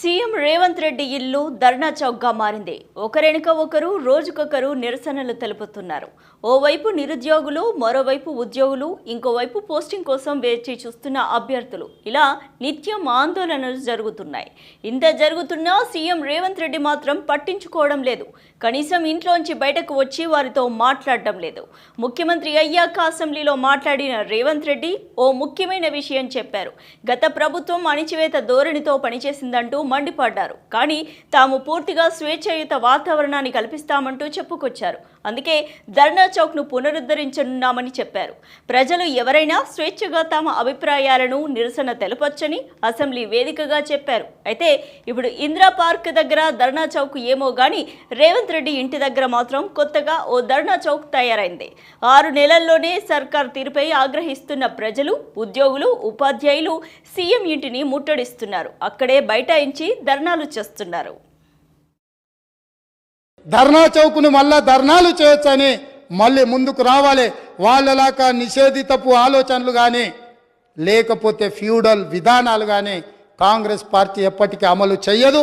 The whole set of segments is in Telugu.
సీఎం రేవంత్ రెడ్డి ఇల్లు ధర్నా చౌక్గా మారింది. ఒకరెనుక ఒకరు రోజుకొకరు నిరసనలు తెలుపుతున్నారు. ఓవైపు నిరుద్యోగులు మరోవైపు ఉద్యోగులు ఇంకోవైపు పోస్టింగ్ కోసం వేచి చూస్తున్న అభ్యర్థులు. ఇలా నిత్యం ఆందోళనలు జరుగుతున్నాయి. ఇంత జరుగుతున్నా సీఎం రేవంత్ రెడ్డి మాత్రం పట్టించుకోవడం లేదు. కనీసం ఇంట్లోంచి బయటకు వచ్చి వారితో మాట్లాడడం లేదు. ముఖ్యమంత్రి అయ్యాక అసెంబ్లీలో మాట్లాడిన రేవంత్ రెడ్డి ఓ ముఖ్యమైన విషయం చెప్పారు. గత ప్రభుత్వం అణిచివేత ధోరణితో పనిచేసిందంటూ మండిపడ్డారు. కానీ తాము పూర్తిగా స్వేచ్ఛాయుత వాతావరణాన్ని కల్పిస్తామంటూ చెప్పుకొచ్చారు. అందుకే ధర్నా చౌక్ను పునరుద్ధరించనున్నామని చెప్పారు. ప్రజలు ఎవరైనా స్వేచ్ఛగా తమ అభిప్రాయాలను నిరసన తెలపొచ్చని అసెంబ్లీ వేదికగా చెప్పారు. అయితే ఇప్పుడు ఇందిరా పార్క్ దగ్గర ధర్నా చౌక్ ఏమో గాని రేవంత్ రెడ్డి ఇంటి దగ్గర మాత్రం కొత్తగా ఓ ధర్నా చౌక్ తయారైంది. ఆరు నెలల్లోనే సర్కార్ తీరుపై ఆగ్రహిస్తున్న ప్రజలు ఉద్యోగులు ఉపాధ్యాయులు సీఎం ఇంటిని ముట్టడిస్తున్నారు. అక్కడే బైఠాయించి ధర్నాలు చేస్తున్నారు. ధర్నా చౌకుని మళ్ళా ధర్నాలు చేయొచ్చని మళ్ళీ ముందుకు రావాలి. వాళ్ళలాగా నిషేధితపు ఆలోచనలు కానీ లేకపోతే ఫ్యూడల్ విధానాలు కానీ కాంగ్రెస్ పార్టీ ఎప్పటికీ అమలు చేయదు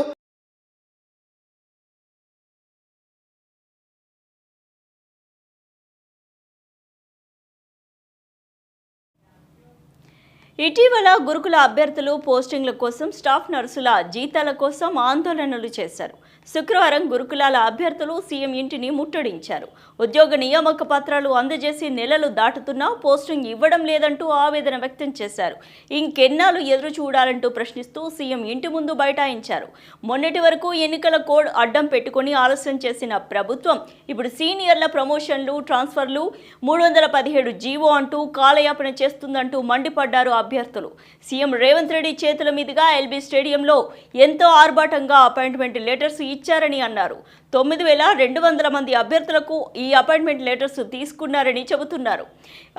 ఇటీవల గురుకుల అభ్యర్థులు పోస్టింగ్ల కోసం స్టాఫ్ నర్సుల జీతాల కోసం ఆందోళనలు చేశారు. శుక్రవారం గురుకులాల అభ్యర్థులు సీఎం ఇంటిని ముట్టడించారు. ఉద్యోగ నియామక పత్రాలు అందజేసి నెలలు దాటుతున్నా పోస్టింగ్ ఇవ్వడం లేదంటూ ఆవేదన వ్యక్తం చేశారు. ఇంకెన్నాళ్ళు ఎదురు చూడాలంటూ ప్రశ్నిస్తూ సీఎం ఇంటి ముందు బైఠాయించారు. మొన్నటి వరకు ఎన్నికల కోడ్ అడ్డం పెట్టుకుని ఆలస్యం చేసిన ప్రభుత్వం ఇప్పుడు సీనియర్ల ప్రమోషన్లు ట్రాన్స్ఫర్లు మూడు వందల పదిహేడు జీవో అంటూ కాలయాపన చేస్తుందంటూ మండిపడ్డారు అభ్యర్థులు. సీఎం రేవంత్ రెడ్డి చేతుల మీదుగా ఎల్బీ స్టేడియంలో ఎంతో ఆర్భాటంగా అపాయింట్మెంట్ లెటర్స్ ఇచ్చారని అన్నారు. తొమ్మిది వేల రెండు వందల మంది అభ్యర్థులకు ఈ అపాయింట్మెంట్ లెటర్స్ తీసుకున్నారని చెబుతున్నారు.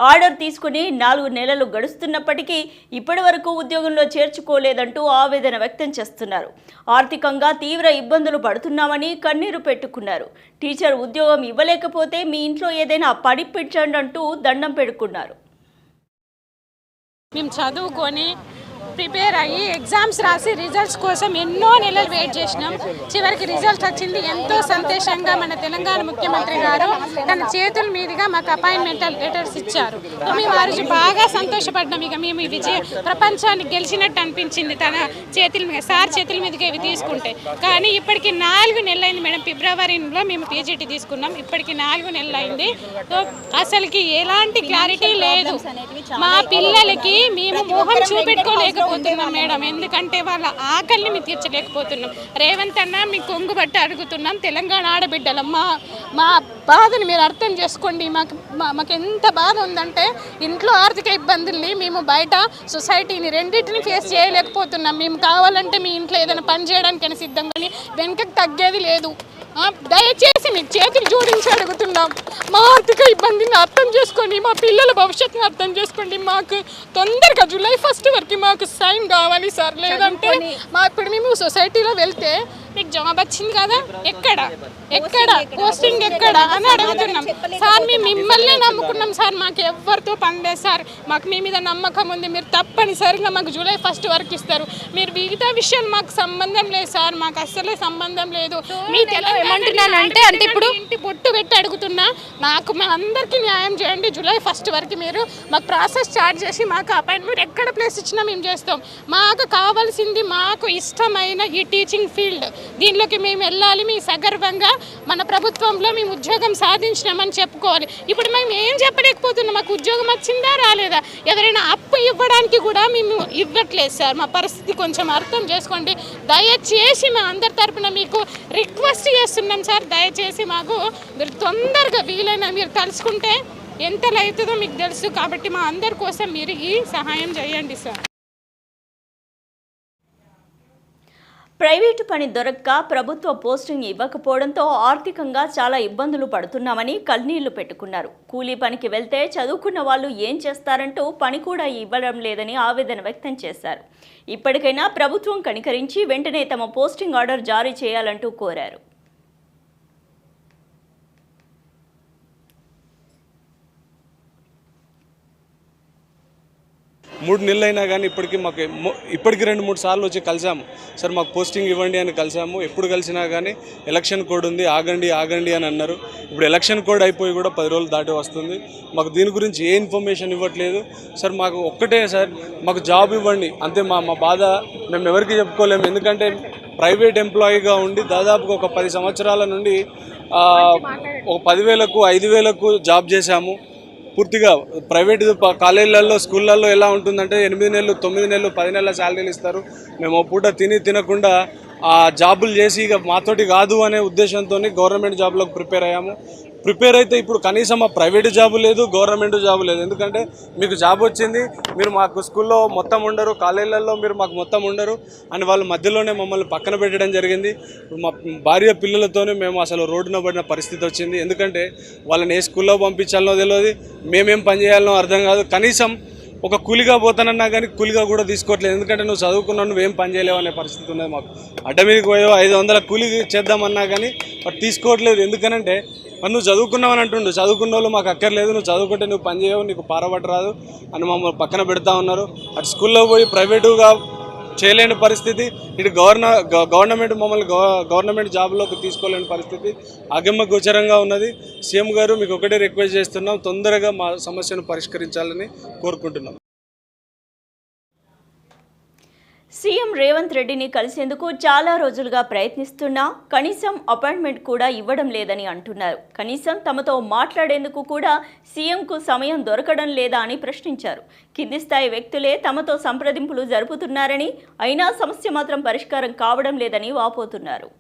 ఆర్డర్ తీసుకుని నాలుగు నెలలు గడుస్తున్నప్పటికీ ఇప్పటి వరకు ఉద్యోగంలో చేర్చుకోలేదంటూ ఆవేదన వ్యక్తం చేస్తున్నారు. ఆర్థికంగా తీవ్ర ఇబ్బందులు పడుతున్నామని కన్నీరు పెట్టుకున్నారు. టీచర్ ఉద్యోగం ఇవ్వలేకపోతే మీ ఇంట్లో ఏదైనా పని పెట్టండి అంటూ దండం పెట్టుకున్నారు మేము చదువుకొని ప్రిపేర్ అయ్యి ఎగ్జామ్స్ రాసి రిజల్ట్స్ కోసం ఎన్నో నెలలు వెయిట్ చేసినాం. చివరికి రిజల్ట్ వచ్చింది. ఎంతో సంతోషంగా మన తెలంగాణ ముఖ్యమంత్రి గారు తన చేతుల మీదుగా మాకు అపాయింట్మెంట్ లెటర్స్ ఇచ్చారు. మేము ఆ రోజు బాగా సంతోషపడ్డాం. ఇక మేము ఈ విజయ ప్రపంచాన్ని గెలిచినట్టు అనిపించింది తన చేతుల మీద సార్ చేతుల మీదుగా ఇవి తీసుకుంటే. కానీ ఇప్పటికి నాలుగు నెలలు అయింది మేడం. ఫిబ్రవరిలో మేము పీజీటీ తీసుకున్నాం. ఇప్పటికి నాలుగు నెలలు అయింది అసలుకి ఎలాంటి క్లారిటీ లేదు. మా పిల్లలకి మేము మోహం చూపెట్టుకోలేకపోతున్నాం మేడం. ఎందుకంటే వాళ్ళ ఆకలిని తీర్చలేకపోతున్నాం. రేవంత్ అన్న మీ కొంగు బట్టి అడుగుతున్నాం. తెలంగాణ ఆడబిడ్డలం మా మా బాధని మీరు అర్థం చేసుకోండి. మాకు మా- మాకు ఎంత బాధ ఉందంటే ఇంట్లో ఆర్థిక ఇబ్బందుల్ని మేము బయట సొసైటీని రెండింటిని ఫేస్ చేయలేకపోతున్నాం. మేము కావాలంటే మీ ఇంట్లో ఏదైనా పని చేయడానికైనా సిద్ధం కానీ వెనకకి తగ్గేది లేదు. ఆ, దయచేసి మీకు చేతులు జోడించి అడుగుతున్నాం మా ఆర్థిక ఇబ్బందిని అర్థం చేసుకోండి మా పిల్లల భవిష్యత్తుని అర్థం చేసుకోండి మాకు తొందరగా జూలై ఫస్ట్ వరకు మాకు సైన్ కావాలి సార్. లేదంటే మా ఇప్పుడు మేము సొసైటీలో వెళ్తే మీకు జాబ్ వచ్చింది కదా? ఎక్కడ? ఎక్కడ? పోస్టింగ్ ఎక్కడ? అని అడుగుతున్నాం. సార్ మేము మిమ్మల్ని నమ్ముకున్నాం సార్. మాకు ఎవరితో పని లేదు సార్. మాకు మీ మీద నమ్మకం ఉంది. మీరు తప్పనిసరిగా మాకు జూలై ఫస్ట్ వరకు ఇస్తారు. మీరు మిగతా విషయాలు మాకు సంబంధం లేదు సార్. మాకు అస్సలే సంబంధం లేదు. మీ ఏమంటున్నానంటే అంటే ఇప్పుడు ఇంటి బొట్టు పెట్టి అడుగుతున్నా. నాకు మా అందరికీ న్యాయం చేయండి. జూలై ఫస్ట్ వరకు మీరు మాకు ప్రాసెస్ స్టార్ట్ చేసి మాకు అపాయింట్మెంట్ ఎక్కడ ప్లేస్ ఇచ్చినా మేము చేస్తాం. మాకు కావాల్సింది మాకు ఇష్టమైన ఈ టీచింగ్ ఫీల్డ్. దీనిలోకి మేము వెళ్ళాలి మీ సగర్వంగా మన ప్రభుత్వంలో మేము ఉద్యోగం సాధించినామని చెప్పుకోవాలి. ఇప్పుడు మేము ఏం చెప్పలేకపోతున్నాం మాకు ఉద్యోగం వచ్చిందా రాలేదా? ఎవరైనా అప్పు ఇవ్వడానికి కూడా మేము ఇవ్వట్లేదు సార్. మా పరిస్థితి కొంచెం అర్థం చేసుకోండి. దయచేసి మా అందరి తరపున మీకు రిక్వెస్ట్ చేస్తున్నాం సార్. దయచేసి మాకు మీరు తొందరగా వీలైన మీరు తలుచుకుంటే ఎంత అవుతుందో మీకు తెలుసు. కాబట్టి మా అందరి కోసం మీరు ఈ సహాయం చేయండి సార్. ప్రైవేటు పని దొరక్క ప్రభుత్వ పోస్టింగ్ ఇవ్వకపోవడంతో ఆర్థికంగా చాలా ఇబ్బందులు పడుతున్నామని కన్నీళ్ళు పెట్టుకున్నారు. కూలీ పనికి వెళ్తే చదువుకున్న వాళ్ళు ఏం చేస్తారంటూ పని కూడా ఇవ్వడం లేదని ఆవేదన వ్యక్తం చేశారు. ఇప్పటికైనా ప్రభుత్వం కనికరించి వెంటనే తమ పోస్టింగ్ ఆర్డర్ జారీ చేయాలంటూ కోరారు. మూడు నెలలు అయినా కానీ ఇప్పటికీ మాకు ఇప్పటికి రెండు మూడు సార్లు వచ్చి కలిసాము. సార్ మాకు పోస్టింగ్ ఇవ్వండి అని కలిసాము. ఎప్పుడు కలిసినా కానీ ఎలక్షన్ కోడ్ ఉంది. ఆగండి ఆగండి అని అన్నారు. ఇప్పుడు ఎలక్షన్ కోడ్ అయిపోయి కూడా పది రోజులు దాటి వస్తుంది. మాకు దీని గురించి ఏ ఇన్ఫర్మేషన్ ఇవ్వట్లేదు. సార్ మాకు ఒక్కటే సార్ మాకు జాబ్ ఇవ్వండి. అంతే మా మా బాధ మేము ఎవరికి చెప్పుకోలేము. ఎందుకంటే ప్రైవేట్ ఎంప్లాయీగా ఉండి దాదాపుగా ఒక పది సంవత్సరాల నుండి ఒక పదివేలకు ఐదు వేలకు జాబ్ చేశాము. పూర్తిగా ప్రైవేట్ కాలేజీలలో స్కూళ్ళల్లో ఎలా ఉంటుందంటే ఎనిమిది నెలలు తొమ్మిది నెలలు పది నెలల శాలరీలు ఇస్తారు. మేము పూట తిని తినకుండా ఆ జాబులు చేసి ఇక మాతోటి కాదు అనే ఉద్దేశంతో గవర్నమెంట్ జాబ్లకు ప్రిపేర్ అయ్యాము. ప్రిపేర్ అయితే ఇప్పుడు కనీసం ఆ ప్రైవేట్ జాబు లేదు గవర్నమెంట్ జాబు లేదు. ఎందుకంటే మీకు జాబ్ వచ్చింది మీరు మాకు స్కూల్లో మొత్తం ఉండరు కాలేజీలలో మీరు మాకు మొత్తం ఉండరు. అని వాళ్ళ మధ్యలోనే మమ్మల్ని పక్కన పెట్టడం జరిగింది. మా భార్య పిల్లలతోనే మేము అసలు రోడ్డున పడిన పరిస్థితి వచ్చింది. ఎందుకంటే వాళ్ళని ఏ స్కూల్లో పంపించాలనో తెలియదు మేమేం పని చేయాలనో అర్థం కాదు. కనీసం ఒక కూలిగా పోతానన్నా కానీ కూలిగా కూడా తీసుకోవట్లేదు. ఎందుకంటే నువ్వు చదువుకున్నావు నువ్వేం పని చేయలేవు అనే పరిస్థితి ఉన్నది మాకు. అడ్డ మీదకి పోయావు ఐదు వందల కూలి చేద్దామన్నా కానీ మరి తీసుకోవట్లేదు. ఎందుకనంటే మరి నువ్వు చదువుకున్నావు అని అంటుండు. చదువుకున్న వాళ్ళు మాకు అక్కర్లేదు. నువ్వు చదువుకుంటే నువ్వు పని చేయవు నీకు పారబట్టరాదు అని మమ్మల్ని పక్కన పెడతా ఉన్నారు. అటు స్కూల్లో పోయి ప్రైవేటుగా చేయలేని పరిస్థితి. ఇటు గవర్న గ- గవర్నమెంట్ మమ్మల్ని గవర్నమెంట్ జాబ్లోకి తీసుకోలేని పరిస్థితి. అగమ్య గోచరంగా ఉన్నది. సీఎం గారు మీకు ఒకటే రిక్వెస్ట్ చేస్తున్నాం. తొందరగా మా సమస్యను పరిష్కరించాలని కోరుకుంటున్నాం. సీఎం రేవంత్ రెడ్డిని కలిసేందుకు చాలా రోజులుగా ప్రయత్నిస్తున్నా కనీసం అపాయింట్మెంట్ కూడా ఇవ్వడం లేదని అంటున్నారు. కనీసం తమతో మాట్లాడేందుకు కూడా సీఎంకు సమయం దొరకడం లేదా అని ప్రశ్నించారు. కింది స్థాయి వ్యక్తులే తమతో సంప్రదింపులు జరుపుతున్నారని అయినా సమస్య మాత్రం పరిష్కారం కావడం లేదని వాపోతున్నారు.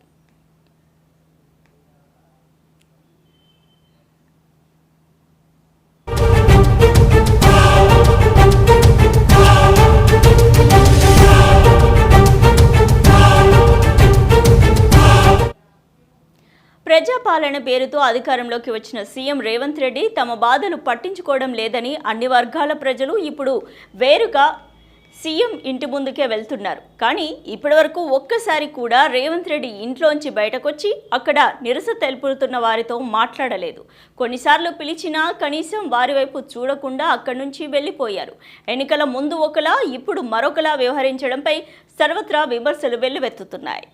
ప్రజాపాలన పేరుతో అధికారంలోకి వచ్చిన సీఎం రేవంత్ రెడ్డి తమ బాధలు పట్టించుకోవడం లేదని అన్ని వర్గాల ప్రజలు ఇప్పుడు వేరుగా సీఎం ఇంటి ముందుకే వెళ్తున్నారు. కానీ ఇప్పటివరకు ఒక్కసారి కూడా రేవంత్ రెడ్డి ఇంట్లోంచి బయటకొచ్చి అక్కడ నిరస తెలుపుతున్న వారితో మాట్లాడలేదు. కొన్నిసార్లు పిలిచినా కనీసం వారి వైపు చూడకుండా అక్కడి నుంచి వెళ్ళిపోయారు. ఎన్నికల ముందు ఒకలా ఇప్పుడు మరొకలా వ్యవహరించడంపై సర్వత్రా విమర్శలు వెల్లువెత్తుతున్నాయి.